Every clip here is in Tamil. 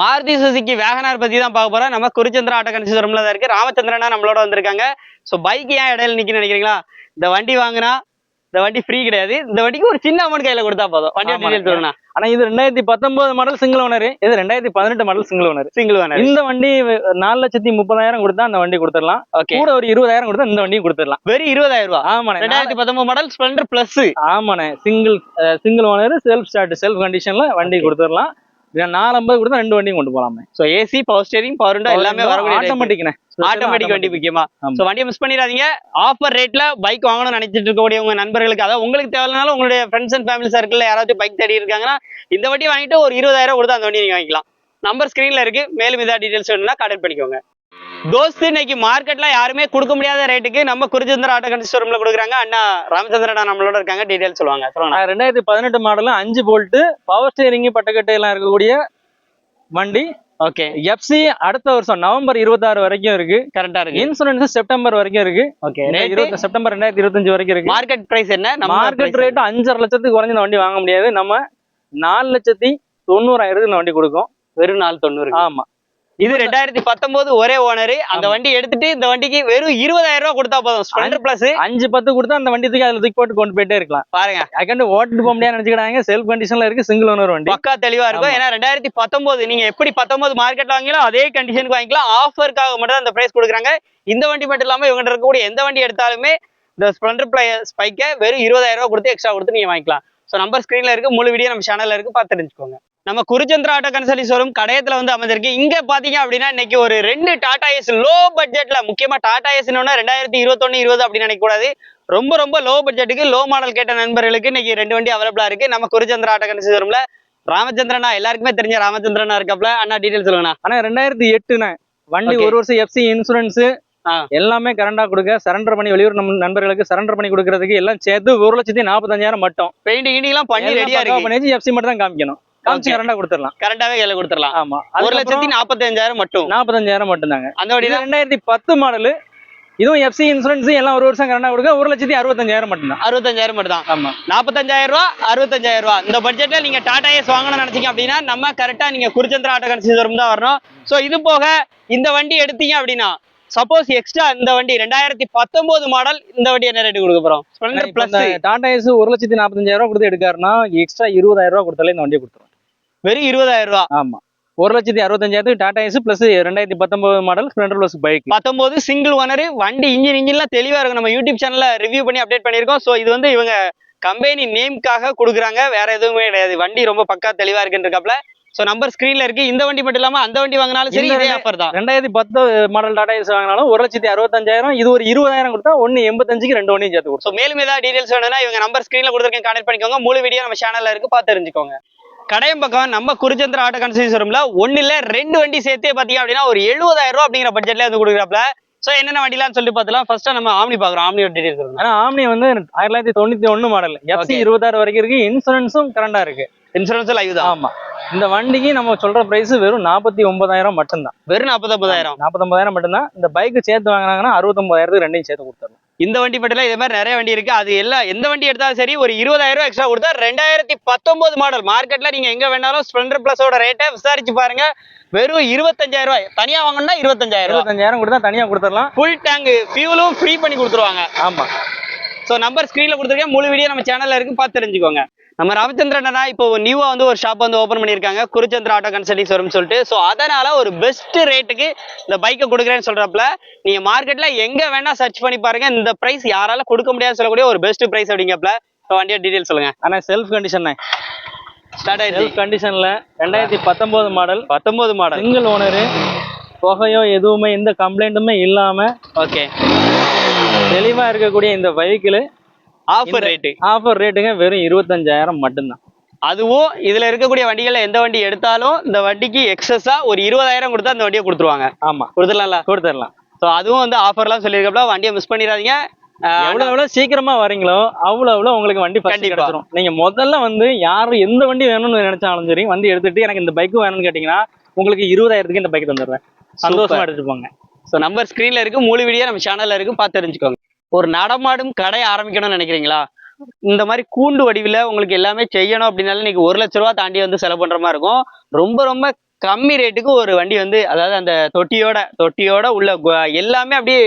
மாருதி சுசுக்கி வேகனார் பத்தி தான் பார்க்க போறோம். நம்ம குருச்சந்திரா ஆட்டோ கன்சிடரம்ல தான் இருக்கு. ராமச்சந்திரனா நம்மளோட வந்திருக்காங்க. ஸோ பைக் ஏன் இடையில நிக்க நினைக்கிறீங்களா? இந்த வண்டி வாங்கினா இந்த வண்டி ஃப்ரீ கிடையாது. இந்த வண்டிக்கு ஒரு சின்ன அமௌண்ட் கையில கொடுத்தா போதும். வண்டி. டீடைல் சொல்லுங்க ஆனா இது ரெண்டாயிரத்தி பத்தொன்பது மாடல் சிங்கிள் ஓனர் இது ரெண்டாயிரத்தி பதினெட்டு மாடல் சிங்கிள் ஓனர் சிங்கிள் வேணும் இந்த வண்டி நாலு லட்சத்தி முப்பதாயிரம் கொடுத்தா அந்த வண்டி கொடுத்துடலாம். கூட ஒரு இருபதாயிரம் கொடுத்தா இந்த வண்டியும் கொடுத்துடலாம். வெறும் இருபதாயிரம் ரூபாய் ஆமாண்ணே. ரெண்டாயிரத்தி பத்தொன்பது மாடல் ஸ்ப்ளெண்டர் பிளஸ் ஆமாண்ணே. Single single owner self start self கண்டிஷன்ல வண்டி கொடுத்துடலாம். நாலு ஐம்பது கொடுத்தா ரெண்டு வண்டியும் கொண்டு போலாமே. So AC power steering power window எல்லாமே வரக்கூடிய ஆட்டோமேட்டிக்ண்ணே ஆட்டோமேட்டிக் வண்டி முக்கியமா. ஸோ வண்டியை மிஸ் பண்ணிடாதீங்க. ஆஃபர் ரேட்ல பைக் வாங்கணும்னு நினைச்சிட்டு இருக்கக்கூடிய உங்க நண்பர்களுக்கு அதாவது உங்களுக்கு தேவையில்லைனாலும் உங்களுடைய ஃப்ரெண்ட்ஸ் அண்ட் ஃபேமிலி சர்க்கிள் யாராச்சும் பைக் தேடி இருக்காங்கன்னா இந்த வண்டி வாங்கிட்டு ஒரு இருபதாயிரம் கொடுத்து அந்த வண்டி நீங்க வாங்கிக்கலாம். நம்பர் ஸ்கிரீன்ல இருக்கு. மேலும் இதா டீடைல்ஸ் வேணும்னா கான்டாக்ட் பண்ணிக்கோங்க. தோஸ்து இன்னைக்கு மார்க்கெட்ல யாருமே கொடுக்க முடியாத ரேட்டுக்கு நம்ம குறிச்சந்திர ஆட்டோ கன்சிஸ்டோரம்ல கொடுக்குறாங்க. அண்ணா ராமச்சந்திரன் நம்மளோட இருக்காங்க. டீடைல்ஸ் சொல்லுவாங்க. சொல்லுங்க. ரெண்டாயிரத்தி பதினெட்டு மாடல் அஞ்சு போல்ட்டு பவர் ஸ்டேரிங் பட்டக்கட்டை எல்லாம் இருக்கக்கூடிய வண்டி. ஓகே. எஃப்சி அடுத்த வருஷம் நவம்பர் இருபத்தாறு வரைக்கும் இருக்கு. கரெக்டா இருக்கு. இன்சூரன்ஸ் செப்டம்பர் வரைக்கும் இருக்கு. ஓகே. இருபத்தி செப்டம்பர் ரெண்டாயிரத்தி இருபத்தஞ்சு வரைக்கும் இருக்கு. மார்க்கெட் பிரைஸ் என்ன? மார்க்கெட் ரேட் அஞ்சரை லட்சத்துக்கு குறைஞ்ச வண்டி வாங்க முடியாது. நம்ம நாலு லட்சத்தி தொண்ணூறாயிரத்துக்கு இந்த வண்டி கொடுக்கும். வெறும் நாலு தொண்ணூறு. ஆமா. இது ரெண்டாயிரத்தி பத்தொன்பது ஒரே ஓனர் அந்த வண்டி எடுத்துட்டு இந்த வண்டிக்கு வெறும் இருபதாயிரம் ரூபாய் கொடுத்தா போதும். ஸ்ப்ளெண்டர் பிளஸ் அஞ்சு பத்து கொடுத்தா அந்த வண்டி தூக்கி அதுல தூக்கி போட்டு கொண்டு போயிட்டே இருக்கலாம். பாருங்க. அதுக்காண்டு ஓட்டு போக முடியாது நினைச்சுக்கிறாங்க. செல்ஃப் கண்டிஷன்ல இருக்கு சிங்கிள் ஓனர் வண்டி. பக்கா தெளிவா இருக்கும். ஏன்னா ரெண்டாயிரத்தி பத்தொன்பது நீங்க எப்படி பத்தொன்பது மார்க்கெட்ல வாங்கிக்கலாம் அதே கண்டிஷனுக்கு வாங்கிக்கலாம். ஆஃபருக்காக மட்டும் தான் அந்த பிரைஸ் கொடுக்குறாங்க. இந்த வண்டி மட்டும் இல்லாம இவங்க இருக்கக்கூடிய எந்த வண்டி எடுத்தாலுமே இந்த ஸ்ப்ளெண்டர் பிளே ஸ்பைக்கை வெறும் இருபதாயிரம் ரூபாய் கொடுத்து எக்ஸ்ட்ரா கொடுத்து நீங்க வாங்கிக்கலாம். ஸோ நம்பர் ஸ்கிரீன்ல இருக்கு முழு வீடியோ நம்ம சேனல்ல இருக்கு. பார்த்து தெரிஞ்சுக்கோங்க. நம்ம குருச்சந்திரா ஆட்டோ கன்சல்டி ஷோரூம் கடையத்துல வந்து அமைஞ்சிருக்கு. இங்க பாத்தீங்க அப்படின்னா இன்னைக்கு ஒரு ரெண்டு டாடா எஸ் லோ பட்ஜெட்ல முக்கியமா டாடா எஸ் ரெண்டாயிரத்தி இருபத்தொன்னு இருபது அப்படின்னு நினைக்க கூடாது ரொம்ப ரொம்ப லோ பட்ஜெட்டுக்கு லோ மாடல் கேட்ட நண்பர்களுக்கு இன்னைக்கு ரெண்டு வண்டி அவைலபிளா இருக்கு. நம்ம குருச்சந்திரா ஆட்டோ கன்சல்டி ஷோரூம்ல ராமச்சந்திரனா எல்லாருக்குமே தெரிஞ்ச ராமச்சந்திரனா இருக்காப்ல. அண்ணா டீடைல் சொல்லுங்கண்ணா. ஆனா ரெண்டாயிரத்தி எட்டுண்ணே. வண்டி. ஒரு வருஷம் எஃப்சி இன்சூரன்ஸ். எல்லாமே கரண்டா கொடுக்க சரண்டர் பண்ணி வெளியூர் நம்ம நண்பர்களுக்கு சரண்டர் பண்ணி கொடுக்கறதுக்கு எல்லாம் சேர்த்து ஒரு லட்சத்தி நாற்பத்தஞ்சாயிரம் மட்டும். பெயிண்ட் பண்ணி எல்லாம் ரெடியா பக்காவா இருக்கு பண்ணி எஃப்சி மட்டும் தான் காமிக்கணும். காமிச்சு. கரண்டா கொடுத்துடலாம். கரெக்டாவே கையில கொடுத்துடலாம். ஆமா. ஒரு லட்சத்தி நாற்பத்தி அஞ்சாயிரம் மட்டும். நாற்பத்தஞ்சாயிரம் மட்டும் தாங்க அந்த இது ரெண்டாயிரத்தி பத்து மாடலு இதுவும் எஃப்சி இன்சூரன்ஸ் எல்லாம் ஒரு வருஷம் கரண்டா கொடுக்க ஒரு லட்சத்தி அறுபத்தஞ்சாயிரம் மட்டும் தான் அறுபத்தஞ்சாயிரம் மட்டும் தான் ஆமா. நாற்பத்தஞ்சாயிரம் ரூபா அறுபத்தஞ்சாயிரம் ரூபா. இந்த பட்ஜெட்ல நீங்க டாடா ஏஸ் வாங்கணும்னு நினைச்சீங்க அப்படின்னா நம்ம கரெக்டா நீங்க குருச்சந்திரா ஆட்டோ கன்சிடரும் தான் வரணும். சோ இது போக இந்த வண்டி எடுத்தீங்க அப்படின்னா சப்போஸ் எக்ஸ்ட்ரா இந்த வண்டி ரெண்டாயிரத்தி பத்தொன்பது மாடல் இந்த வண்டி என்ன ரேட்டு கொடுக்க போறோம்? பிளஸ் டாடா ஏஸ் ஒரு லட்சத்தி நாற்பத்தஞ்சாயிரம் ரூபாய் கொடுத்து எடுக்காருன்னா எக்ஸ்ட்ரா இருபதாயிரம் ரூபாய் கொடுத்தாலே இந்த வண்டியை கொடுத்துரும். வெறும் இருபதாயிரம் ரூபா. ஆமா. ஒரு லட்சத்தி அறுபத்தஞ்சாயிரத்துக்கு டாடா ஏஸ் பிளஸ் ரெண்டாயிரத்தி பத்தொன்பது மாடல் ஸ்ப்ளெண்டர் பிளஸ் பைக் பத்தொன்பது சிங்கிள் ஓனர் வண்டி இன்ஜின் இன்ஜின்லாம் தெளிவா இருக்கும். நம்ம யூடியூப் சேனல்ல ரிவ்யூ பண்ணி அப்டேட் பண்ணியிருக்கோம். ஸோ இது வந்து இவங்க கம்பெனி நேம்க்காக கொடுக்குறாங்க. வேற எதுவுமே கிடையாது. வண்டி ரொம்ப பக்கா தெளிவா இருக்குன்றக்காப்ல ஸோ நம்பர் ஸ்கிரீன்ல இருக்கு. இந்த வண்டி மட்டும் இல்லாம அந்த வண்டி வாங்கினாலும் சரி இதே ஆஃபர் தான். ரெண்டாயிரத்தி பத்து மாடல் டாடா ஏஸ் வாங்கினாலும் ஒரு லட்சத்தி அறுபத்தஞ்சாயிரம் இது ஒரு இருபதாயிரம் கொடுத்தா ஒன்னு எண்பத்தஞ்சுக்கு ரெண்டு வண்டியும் சேர்த்து கொடுக்கும் மேலும் ஏதாவது டீடைல்ஸ் வேணும்னா இவங்க நம்பர் ஸ்கிரீன்ல கொடுத்துருக்கேன். கான்டெக்ட் பண்ணிக்கோங்க. முழு வீடியோ நம்ம சேனல்ல இருக்கு. பார்த்து தெரிஞ்சுக்கோங்க. கடையம் பக்கம் நம்ம குருச்சந்திர ஆட்டோ கன்சல்டி ஷோரூம்ல ஒன்னு இல்ல ரெண்டு வண்டி சேர்த்தே பாத்தீங்க அப்படின்னா ஒரு எழுபதாயிரம் ரூபாய் அப்படிங்கிற பட்ஜெட்ல வந்து கொடுக்குறாப்ல. ஸோ என்னென்ன வண்டிலாம் சொல்லி பார்த்தலாம் ஃபர்ஸ்ட் நம்ம ஆம்னி பாக்குறோம். ஆம்னியோட டீடைல்ஸ் சொல்லுங்க. ஆனா ஆம்னி வந்து ஆயிரத்தி தொள்ளாயிரத்தி தொண்ணூத்தி ஒண்ணு மாடல் எஃப்சி. இருபத்தாறு வரைக்கும் இருக்கு. இன்சூரன்ஸும் கரண்டா இருக்கு. இன்சூரன்ஸ் லைவ் தான். ஆமா. இந்த வண்டிக்கு நம்ம சொல்ற பிரைஸ் வெறும் நாற்பத்தி ஒன்பதாயிரம் மட்டும்தான். வெறும் நாற்பத்தொன்பதாயிரம் நாற்பத்தொன்பதாயிரம் மட்டும்தான். இந்த பைக் சேர்த்து வாங்கினாங்கன்னா அறுபத்தொன்பதாயிரத்துக்கு ரெண்டையும் சேர்த்து கொடுத்துரும் இந்த வண்டி மட்டும் இதே மாதிரி நிறைய வண்டி இருக்கு. அது எல்லாம் எந்த வண்டி எடுத்தாலும் சரி ஒரு இருபதாயிரம் ரூபாய் எக்ஸ்ட்ரா கொடுத்தா ரெண்டாயிரத்தி பத்தொன்பது மாடல் மார்க்கெட்ல நீங்க எங்க வேணாலும் ஸ்ப்ளெண்டர் பிளஸோட ரேட்டை விசாரிச்சு பாருங்க. வெறும் இருபத்தஞ்சாயிரம் ரூபாய். தனியா வாங்கணும்னா இருபத்தஞ்சாயிரம் இருபத்தஞ்சாயிரம் கொடுத்தா தனியா கொடுத்துடலாம். ஃபுல் டேங்க் ஃபியூலும் ஃப்ரீ பண்ணி கொடுத்துருவாங்க. ஆமா. ஸோ நம்பர் ஸ்க்ரீனில் கொடுத்துருக்கேன். முழு வீடியோ நம்ம சேனல்ல இருக்கு. பார்த்து தெரிஞ்சுக்கோங்க. நம்ம ராமச்சந்திரன் இப்போ நியூவா வந்து ஒரு ஷாப் வந்து ஓப்பன் பண்ணியிருக்காங்க. குருச்சந்திர ஆட்டோ கன்சல்டிங் ஷோரூம் சொல்லிட்டு. ஸோ அதனால ஒரு பெஸ்ட் ரேட்டுக்கு இந்த பைக்கை கொடுக்குறேன்னு சொல்றப்பல நீங்க மார்க்கெட்ல எங்க வேணா சர்ச் பண்ணி பாருங்க. இந்த பிரைஸ் யாரால கொடுக்க முடியாது சொல்லக்கூடிய ஒரு பெஸ்ட் பிரைஸ் அப்படிங்கப்பல வண்டியோட டீடைல் சொல்லுங்க. ஆனா செல்ஃப் கண்டிஷன் ஸ்டார்ட் ஆயிடுச்சு. செல்ஃப் கண்டிஷன்ல ரெண்டாயிரத்தி பத்தொன்பது மாடல் பத்தொன்பது மாடல் சிங்கிள் ஓனரு புகையோ எதுவுமே எந்த கம்ப்ளைண்ட்டுமே இல்லாம ஓகே தெளிவா இருக்கக்கூடிய இந்த பைக்கில் ஆஃபர் ரேட்டு ஆஃபர் ரேட்டுங்க வெறும் இருபத்தஞ்சாயிரம் மட்டும்தான். அதுவும் இதுல இருக்கக்கூடிய வண்டிகள்ல எந்த வண்டி எடுத்தாலும் இந்த வண்டிக்கு எக்ஸஸா ஒரு இருபதாயிரம் கொடுத்தா அந்த வண்டியை கொடுத்துருவாங்க. ஆமா. கொடுத்துடலாம்ல? கொடுத்துடலாம். ஸோ அதுவும் வந்து ஆஃபர்லாம் சொல்லியிருக்கப்பல வண்டியை மிஸ் பண்ணிடாதீங்க. ஆஹ் எவ்வளவு எவ்வளவு சீக்கிரமா வரீங்களோ அவ்வளவு அவ்வளவு உங்களுக்கு வண்டி கண்டிப்பா. கிடைச்சிரும். நீங்க முதல்ல வந்து யாரும் எந்த வண்டி வேணும்னு நினைச்சாலும் சரி வண்டி எடுத்துட்டு எனக்கு இந்த பைக் வேணும்னு கேட்டீங்கன்னா உங்களுக்கு இருபதாயிரத்துக்கு இந்த பைக் தந்துடுறேன். சந்தோஷமா எடுத்துட்டு போங்க. ஸோ நம்பர் ஸ்க்ரீன்ல இருக்கு முழு வீடியோ நம்ம சேனல்ல இருக்கு பார்த்து தெரிஞ்சுக்கோங்க. ஒரு நடமாடும் கடை ஆரம்பிக்கணும்னு நினைக்கிறீங்களா? இந்த மாதிரி கூண்டு வடிவில் உங்களுக்கு எல்லாமே செய்யணும் அப்படின்னாலும் இன்னைக்கு ஒரு லட்ச ரூபா தாண்டி வந்து செலவு பண்ற மாதிரி இருக்கும். ரொம்ப ரொம்ப கம்மி ரேட்டுக்கு ஒரு வண்டி வந்து அதாவது அந்த தொட்டியோட தொட்டியோட உள்ள எல்லாமே அப்படியே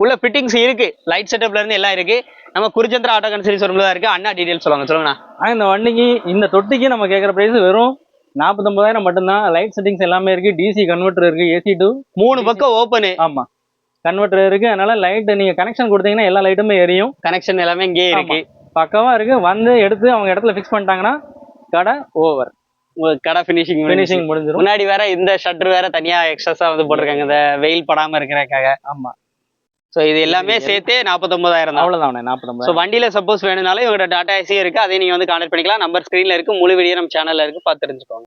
உள்ள ஃபிட்டிங்ஸ் இருக்கு. லைட் செட்டப்ல இருந்து எல்லாம் இருக்கு. நம்ம குருச்சந்திரா ஆட்டோ கன்சரி ஷோரூம்ல தான் இருக்கு. அண்ணா டீடைல் சொல்லுவாங்க. சொல்லுங்கண்ணா. இந்த வண்டிக்கு இந்த தொட்டிக்கு நம்ம கேட்குற பிரைஸ் வெறும் நாற்பத்தொம்பதாயிரம் மட்டும்தான். லைட் செட்டிங்ஸ் எல்லாமே இருக்கு. டிசி கன்வெர்ட்டர் இருக்கு. ஏசி டூ மூணு பக்கம் ஓப்பனு ஆமா. கன்வெர்ட்டர் இருக்கு. அதனால லைட் நீங்க கனெக்ஷன் கொடுத்தீங்கன்னா எல்லா லைட்டுமே எரியும். கனெக்ஷன் எல்லாமே இங்கேயே இருக்கு. பக்காவா இருக்கு. வந்து எடுத்து அவங்க இடத்துல ஃபிக்ஸ் பண்ணிட்டாங்கன்னா கடை ஓவர் உங்களுக்கு கடை ஃபினிஷிங் ஃபினிஷிங் முடிஞ்சிடும் முன்னாடி வேற இந்த ஷட்டர் வேற தனியா எக்ஸ்ட்ரஸா வந்து போட்டிருக்காங்க. இந்த வெயில் படாம இருக்கிறதுக்காக. ஆமா. சோ இது எல்லாமே சேர்த்தே நாற்பத்தொன்பதாயிரம் தான். அவ்வளவுதான் ஸோ நாற்பத்தொம்பது வண்டியில சப்போஸ் வேணும்னாலும் இவங்க டாடா ஏசி இருக்கு. அதையும் நீங்க வந்து கான்டாக்ட் பண்ணிக்கலாம். நம்பர் ஸ்கிரீன்ல இருக்கு. முழு வீடியோ நம்ம சேனல்ல இருக்கு. பார்த்து தெரிஞ்சுக்கோங்க.